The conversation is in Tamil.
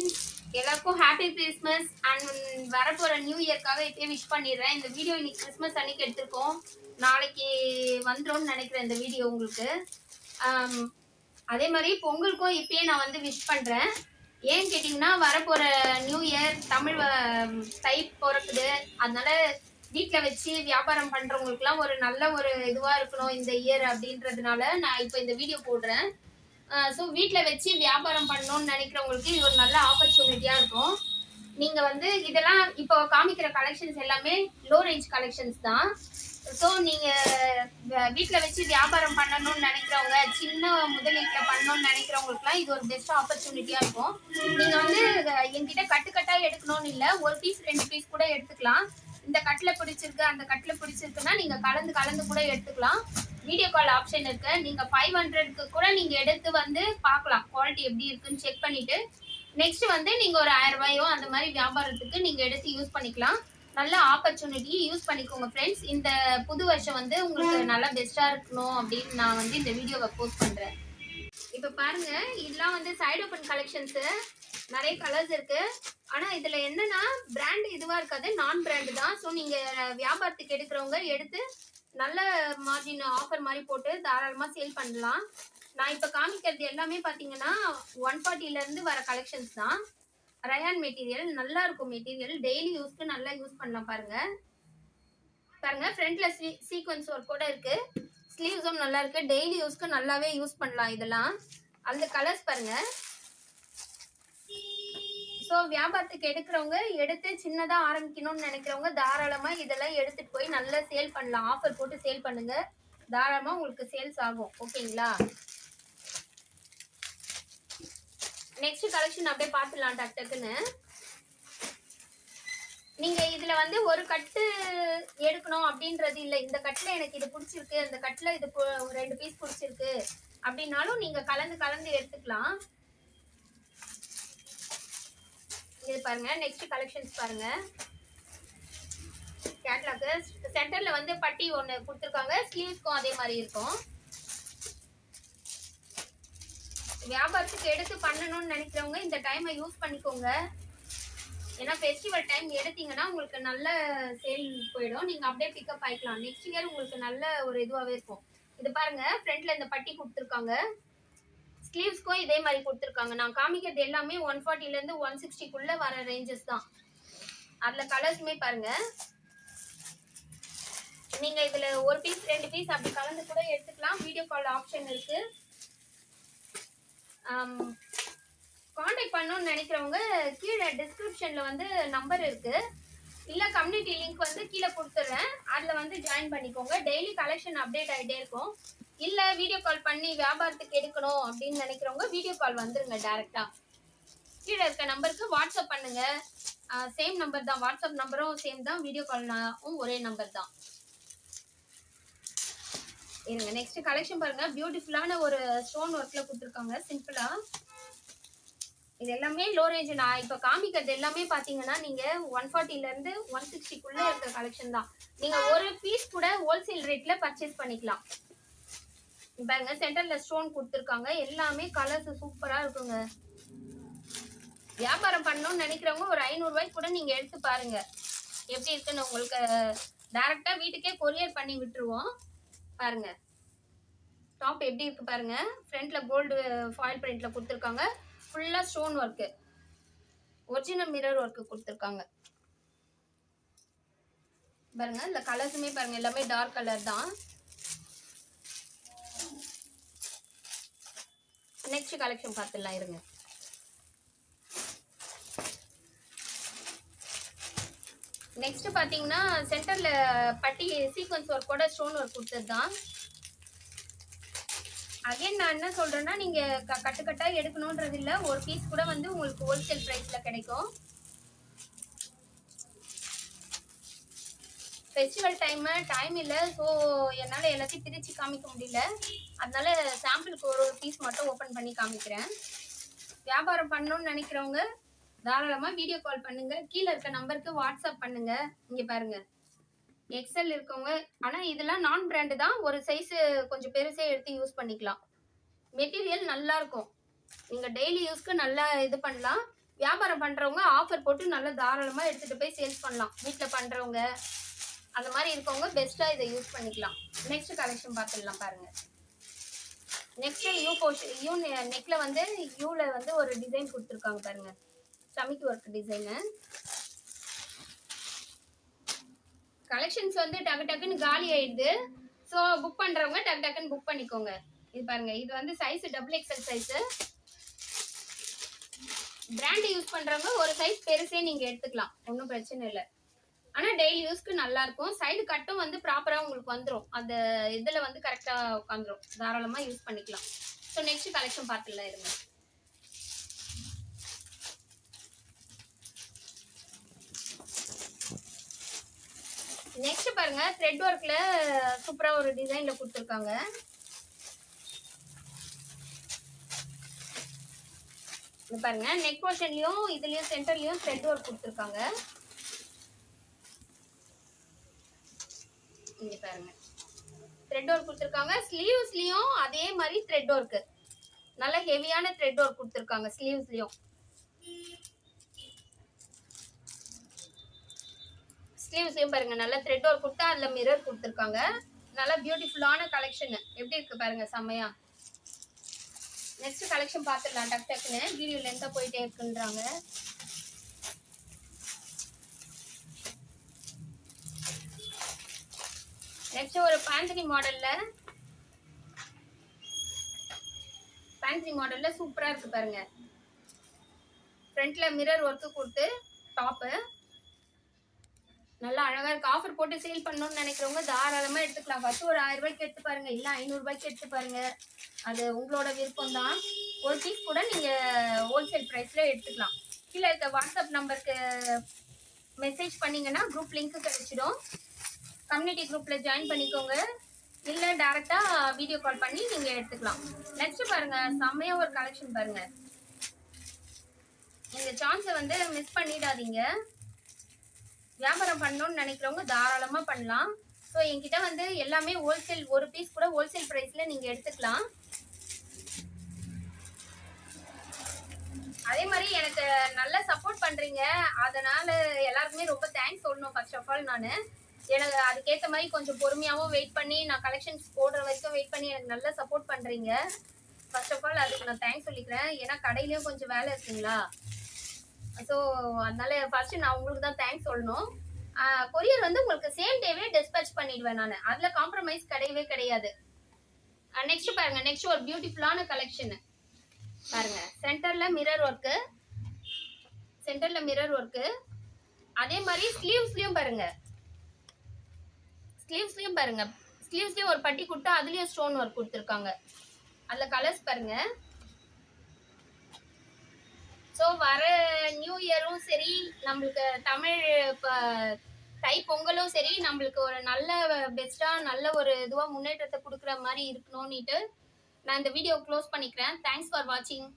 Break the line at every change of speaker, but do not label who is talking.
ஃப்ரெண்ட்ஸ் எல்லாருக்கும் ஹாப்பி கிறிஸ்மஸ் அண்ட் வரப்போற நியூ இயர்க்காக இப்பயே விஷ் பண்ணிடுறேன். இந்த வீடியோ இன்னைக்கு கிறிஸ்மஸ் அன்னைக்கு எடுத்திருக்கோம். நாளைக்கு வந்துடும் நினைக்கிறேன் இந்த வீடியோ உங்களுக்கு. அதே மாதிரி பொங்கலுக்கும் இப்பயே நான் வந்து விஷ் பண்றேன். ஏன்னு கேட்டிங்கன்னா வரப்போற நியூ இயர் தமிழ் வ- தை பிறக்குது. அதனால வீட்டில் வச்சு வியாபாரம் பண்றவங்களுக்குலாம் ஒரு நல்ல ஒரு இதுவா இருக்கணும் இந்த இயர் அப்படின்றதுனால நான் இப்போ இந்த வீடியோ போடுறேன். ஸோ வீட்டில் வச்சு வியாபாரம் பண்ணணும்னு நினைக்கிறவங்களுக்கு இது ஒரு நல்ல ஆப்பர்ச்சுனிட்டியாக இருக்கும். நீங்கள் வந்து இதெல்லாம் இப்போ காமிக்கிற கலெக்ஷன்ஸ் எல்லாமே லோ ரேஞ்ச் கலெக்ஷன்ஸ் தான். ஸோ நீங்கள் வீட்டில் வச்சு வியாபாரம் பண்ணணும்னு நினைக்கிறவங்க சின்ன முதலீட்டில் பண்ணணும்னு நினைக்கிறவங்களுக்குலாம் இது ஒரு பெஸ்ட் ஆப்பர்ச்சுனிட்டியாக இருக்கும். நீங்கள் வந்து எங்கிட்ட என்கிட்ட எடுக்கணும்னு இல்லை ஒரு பீஸ் ரெண்டு பீஸ் கூட எடுத்துக்கலாம். இந்த கட்டில் பிடிச்சிருக்கு அந்த கட்டில் பிடிச்சிருக்குன்னா நீங்கள் கலந்து கலந்து கூட எடுத்துக்கலாம். வீடியோ கால் ஆப்ஷன் இருக்கு. நீங்க ஃபைவ் ஹண்ட்ரட்க்கு கூட நீங்க எடுத்து வந்து பார்க்கலாம். குவாலிட்டி எப்படி இருக்குன்னு செக் பண்ணிட்டு. நெக்ஸ்ட் வந்து நீங்க ஒரு ஆயிரம் ரூபாயோ அந்த மாதிரி வியாபாரத்துக்கு நீங்க எடுத்து யூஸ் பண்ணிக்கலாம். நல்ல ஆப்பர்ச்சுனிட்டி யூஸ் பண்ணிக்கோங்க ஃப்ரெண்ட்ஸ் இந்த புது வருஷம் வந்து உங்களுக்கு நல்லா பெஸ்டா இருக்கணும் அப்படின்னு நான் வந்து இந்த வீடியோவை போஸ்ட் பண்றேன். இப்போ பாருங்க இதெல்லாம் வந்து சைடு ஓப்பன் கலெக்ஷன்ஸ் நிறைய கலர்ஸ் இருக்கு. ஆனா இதுல என்னன்னா பிராண்ட் இதுவா இருக்காது. நான் பிராண்ட் தான். ஸோ நீங்க வியாபாரத்துக்கு எடுக்கிறவங்க எடுத்து நல்ல மார்ஜின் ஆஃபர் மாதிரி போட்டு தாராளமா சேல் பண்ணலாம். நான் இப்போ காமிக்கிறது எல்லாமே பார்த்தீங்கன்னா ஒன் இருந்து வர கலெக்ஷன்ஸ் தான். ரயான் மெட்டீரியல் நல்லா இருக்கும் மெட்டீரியல் டெய்லி யூஸ்க்கு நல்லா யூஸ் பண்ணலாம் பாருங்க. பாருங்க ஃப்ரண்ட்ல சீக்வன்ஸ் ஒர்க் கூட இருக்கு. ஸ்லீவ்ஸும் நல்லா இருக்கு. டெய்லி யூஸ்க்கு நல்லாவே யூஸ் பண்ணலாம் இதெல்லாம். அந்த கலர்ஸ் பாருங்க. ஸோ வியாபாரத்துக்கு எடுக்கிறவங்க எடுத்து சின்னதாக ஆரம்பிக்கணும்னு நினைக்கிறவங்க தாராளமாக இதெல்லாம் எடுத்துட்டு போய் நல்லா சேல் பண்ணலாம். ஆஃபர் போட்டு சேல் பண்ணுங்க. தாராளமாக உங்களுக்கு சேல்ஸ் ஆகும். ஓகேங்களா நெக்ஸ்ட் கலெக்ஷன் அப்படியே பார்த்துடலாம் டக் டக்குன்னு. நீங்க இதுல வந்து ஒரு கட்டு எடுக்கணும் அப்படின்றது இல்ல. இந்த கட்டுல எனக்கு இது பிடிச்சிருக்கு. இந்த கட்டுல இது ரெண்டு பீஸ் பிடிச்சிருக்கு. அப்படின்னாலும் நீங்க கலந்து கலந்து எடுத்துக்கலாம். இது பாருங்க. நெக்ஸ்ட் கலெக்ஷன்ஸ் பாருங்க. கேட்லாக்கு சென்டர்ல வந்து பட்டி ஒன்று கொடுத்துருக்காங்க. ஸ்லீவ்ஸ்க்கும் அதே மாதிரி இருக்கும். வியாபாரத்துக்கு எடுத்து பண்ணணும்னு நினைக்கிறவங்க இந்த டைமை யூஸ் பண்ணிக்கோங்க. ஏன்னா ஃபெஸ்டிவல் டைம் எடுத்தீங்கன்னா உங்களுக்கு நல்ல சேல் போயிடும். நீங்கள் அப்படியே பிக்கப் ஆகிக்கலாம் நெக்ஸ்ட் இயர் உங்களுக்கு நல்ல ஒரு இதுவாகவே இருக்கும். இது பாருங்க. ஃப்ரண்ட்ல இந்த பட்டி கொடுத்துருக்காங்க. ஸ்லீவ்ஸ்க்கும் இதே மாதிரி கொடுத்துருக்காங்க. நான் காமிக்கிறது எல்லாமே ஒன் ஃபார்ட்டிலேருந்து ஒன் சிக்ஸ்டிக்குள்ளே வர ரேஞ்சஸ் தான். அதில் கலர்ஸுமே பாருங்கள் நீங்கள் இதில் ஒரு பீஸ் ரெண்டு பீஸ் அப்படி கலந்து கூட எடுத்துக்கலாம். வீடியோ கால் ஆப்ஷன் இருக்குது காண்டாக்ட் பண்ணணும்னு நினைக்கிறவங்க கீழே டிஸ்கிரிப்ஷனில் வந்து நம்பர் இருக்குது இல்லை கம்யூனிட்டி லிங்க் வந்து கீழே கொடுத்துட்றேன் அதில் வந்து ஜாயின் பண்ணிக்கோங்க. டெய்லி கலெக்ஷன் அப்டேட் ஆகிட்டே இருக்கும். இல்லை வீடியோ கால் பண்ணி வியாபாரத்துக்கு எடுக்கணும் அப்படின்னு நினைக்கிறவங்க வீடியோ கால் வந்துருங்க டேரெக்டாக கீழே இருக்க நம்பருக்கு வாட்ஸ்அப் பண்ணுங்க. சேம் நம்பர் தான். வாட்ஸ்அப் நம்பரும் சேம் தான். வீடியோ கால்னாவும் ஒரே நம்பர் தான். இருங்க நெக்ஸ்ட் கலெக்ஷன் பாருங்க. பியூட்டிஃபுல்லான ஒரு ஸ்டோன் ஒர்க்ல கொடுத்துருக்காங்க. சிம்பிளா இது எல்லாமே லோ ரேஞ்ச் நான் இப்போ காமிக்கிறது எல்லாமே பார்த்தீங்கன்னா நீங்கள் ஒன் ஃபார்ட்டிலேருந்து ஒன் சிக்ஸ்டிக்குள்ளே இருக்க கலெக்ஷன் தான். நீங்கள் ஒரு பீஸ் கூட ஹோல்சேல் ரேட்டில் பர்ச்சேஸ் பண்ணிக்கலாம். பாருங்க சென்டர்ல ஸ்டோன் கொடுத்துருக்காங்க. எல்லாமே கலர்ஸ் சூப்பரா இருக்குங்க. வியாபாரம் பண்ணணும்னு நினைக்கிறவங்க ஒரு ஐநூறுரூவாய்க்கு கூட நீங்க எடுத்து பாருங்க. எப்படி இருக்குன்னு உங்களுக்கு டைரக்டா வீட்டுக்கே கொரியர் பண்ணி விட்டுருவோம். பாருங்க. டாப் எப்படி இருக்கு பாருங்க. ஃப்ரண்ட்ல கோல்டு ஃபாயில் பிரிண்ட்ல கொடுத்துருக்காங்க. ஃபுல்லா stone work original mirror work கொடுத்துருக்காங்க. பாருங்க இந்த கலர்ஸுமே பாருங்க எல்லாமே டார்க் கலர் தான். நெக்ஸ்ட் கலெக்ஷன் பார்த்துடலாம் இருங்க. நெக்ஸ்ட் பார்த்தீங்கன்னா சென்டர்ல பட்டி சீக்வன்ஸ் ஒர்க்கோட ஸ்டோன் ஒர்க் கொடுத்தது தான் அகைன் நான் என்ன சொல்றேன்னா நீங்க க- கட்டுக்கட்டாக எடுக்கணுன்றது எடுக்கணும்ன்றது ஒரு பீஸ் கூட வந்து உங்களுக்கு ஹோல்சேல் ப்ரைஸில் கிடைக்கும். ஃபெஸ்டிவல் டைம் டைம் இல்லை. ஸோ என்னால் எல்லாத்தையும் பிரித்து காமிக்க முடியல. அதனால சாம்பிளுக்கு ஒரு ஒரு பீஸ் மட்டும் ஓப்பன் பண்ணி காமிக்கிறேன். வியாபாரம் பண்ணணும்னு நினைக்கிறவங்க தாராளமாக வீடியோ கால் பண்ணுங்கள் கீழே இருக்க நம்பருக்கு வாட்ஸ்அப் பண்ணுங்கள் இங்கே பாருங்கள் எக்ஸல் இருக்கவங்க ஆனால் இதெல்லாம் நான் பிராண்டு தான். ஒரு சைஸு கொஞ்சம் பெருசே எடுத்து யூஸ் பண்ணிக்கலாம். மெட்டீரியல் நல்லா இருக்கும். நீங்கள் டெய்லி யூஸ்க்கு நல்லா இது பண்ணலாம். வியாபாரம் பண்ணுறவங்க ஆஃபர் போட்டு நல்லா தாராளமாக எடுத்துகிட்டு போய் சேல்ஸ் பண்ணலாம். வீட்டில் பண்ணுறவங்க அந்த மாதிரி இருக்கவங்க பெஸ்ட்டாக இதை யூஸ் பண்ணிக்கலாம். நெக்ஸ்ட் கலெக்ஷன் பார்த்துடலாம் பாருங்கள் நெக்ஸ்ட் யூ போர்ஷன் யூ நெக்ல வந்து யூல வந்து ஒரு டிசைன் கொடுத்துருக்காங்க பாருங்க. ஸ்டமிக் ஒர்க் டிசைனு கலெக்ஷன்ஸ் வந்து டக்கு டக்குன்னு காலி ஆயிடுது. ஸோ புக் பண்றவங்க டக்கு டக்குன்னு புக் பண்ணிக்கோங்க. இது பாருங்க. இது வந்து size double XL size brand use பண்றவங்க ஒரு சைஸ் பெருசே நீங்க எடுத்துக்கலாம். ஒன்றும் பிரச்சனை இல்லை. ஆனால் டெய்லி யூஸ்க்கு நல்லா இருக்கும். சைடு கட்டும் வந்து ப்ராப்பரா உங்களுக்கு வந்துரும். அந்த இதுல வந்து கரெக்டா உட்காந்துரும். தாராளமா யூஸ் பண்ணிக்கலாம். ஸோ நெக்ஸ்ட் கலெக்ஷன் பார்த்துலாம் இருங்க. நெக்ஸ்ட் பாருங்க த்ரெட் ஒர்க்ல சூப்பரா ஒரு டிசைன்ல கொடுத்துருக்காங்க. பாருங்க நெக் போர்ஷன்லயும் இதுலயும் சென்டர்லயும் த்ரெட் ஒர்க் கொடுத்துருக்காங்க. இங்க பாருங்க. த்ரெட் ஒர்க் கொடுத்துருக்காங்க. ஸ்லீவ்ஸ்லயும் அதே மாதிரி த்ரெட் ஒர்க் நல்ல ஹெவியான த்ரெட் ஒர்க் கொடுத்துருக்காங்க ஸ்லீவ்ஸ்லயும் ஸ்லீவ்ஸ்லயும் பாருங்க நல்ல த்ரெட் ஒர்க் கொடுத்தா அதுல மிரர் கொடுத்துருக்காங்க. நல்ல பியூட்டிஃபுல்லான கலெக்ஷன் எப்படி இருக்கு பாருங்க செம்மையா. நெக்ஸ்ட் கலெக்ஷன் பார்த்துடலாம் டக் டக்குன்னு. வீடியோ லென்த்தாக போயிட்டே இருக்குன்றாங்க. நெக்ஸ்ட் ஒரு பேண்டனி மாடல்ல பேண்டனி மாடல்ல சூப்பரா இருக்கு பாருங்க. ஃப்ரண்ட்ல மிரர் ஒர்க்கு கொடுத்து டாப்பு நல்லா அழகா இருக்கு. ஆஃபர் போட்டு சேல் பண்ணணும்னு நினைக்கிறவங்க தாராளமா எடுத்துக்கலாம். ஃபர்ஸ்ட் ஒரு ஆயிரம் ரூபாய்க்கு எடுத்து பாருங்க. இல்ல ஐநூறுபாய்க்கு எடுத்து பாருங்க. அது உங்களோட விருப்பம் தான் ஒரு பீஸ் கூட நீங்க ஹோல்சேல் ப்ரைஸில் எடுத்துக்கலாம். கீழே இருக்க வாட்ஸ்அப் நம்பருக்கு மெசேஜ் பண்ணீங்கன்னா குரூப் லிங்க் கிடைச்சிடும். கம்யூனிட்டி குரூப்ல ஜாயின் பண்ணிக்கோங்க. இல்ல டைரக்டா வீடியோ கால் பண்ணி நீங்க எடுத்துக்கலாம். நெக்ஸ்ட் பாருங்க செம்மையா ஒரு கலெக்ஷன் பாருங்க. இந்த சான்ஸை வந்து மிஸ் பண்ணிடாதீங்க. வியாபாரம் பண்ணணும்னு நினைக்கிறவங்க தாராளமா பண்ணலாம். ஸோ என்கிட்ட வந்து எல்லாமே ஹோல்சேல் ஒரு பீஸ் கூட ஹோல்சேல் ப்ரைஸ்ல நீங்க எடுத்துக்கலாம். அதே மாதிரி எனக்கு நல்லா சப்போர்ட் பண்றீங்க. அதனால எல்லாருக்குமே ரொம்ப தேங்க்ஸ் சொல்லணும் ஃபர்ஸ்ட் ஆஃப் ஆல் நான். எனக்கு அதுக்கேற்ற மாதிரி கொஞ்சம் பொறுமையாகவும் வெயிட் பண்ணி நான் கலெக்ஷன்ஸ் போடுற வரைக்கும் வெயிட் பண்ணி எனக்கு நல்லா சப்போர்ட் பண்றீங்க. ஃபர்ஸ்ட் ஆஃப் ஆல் அதுக்கு நான் தேங்க்ஸ் சொல்லிக்கிறேன். ஏன்னா கடையிலயும் கொஞ்சம் வேலை இருக்குங்களா? ஸோ அதனால ஃபர்ஸ்ட் நான் உங்களுக்கு தான் தேங்க்ஸ் சொல்லணும். கொரியர் வந்து உங்களுக்கு சேம் டேவே டிஸ்பேச் பண்ணிடுவேன் நான். அதில் காம்ப்ரமைஸ் கிடையவே கிடையாது. நெக்ஸ்ட் பாருங்க. நெக்ஸ்ட் ஒரு பியூட்டிஃபுல்லான கலெக்ஷன் பாருங்க. சென்டர்ல மிரர் ஒர்க்கு சென்டர்ல மிரர் ஒர்க்கு அதே மாதிரி ஸ்லீவ்ஸ்லயும் பாருங்க. ஸ்லீவ்ஸ்லயும் பாருங்க. ஸ்லீவ்ஸ்லயும் ஒரு பட்டி கொடுத்து அதுலயும் ஸ்டோன் ஒர்க் கொடுத்துருக்காங்க. அதுல கலர்ஸ் பாருங்க. ஸோ வர நியூ இயரும் சரி நம்மளுக்கு தமிழ் இப்போ தை பொங்கலும் சரி நம்மளுக்கு ஒரு நல்ல பெஸ்ட்டாக நல்ல ஒரு இதுவாக முன்னேற்றத்தை கொடுக்குற மாதிரி இருக்கணும்னுட்டு நான் இந்த வீடியோ க்ளோஸ் பண்ணிக்கிறேன். தேங்க்ஸ் ஃபார் வாட்சிங்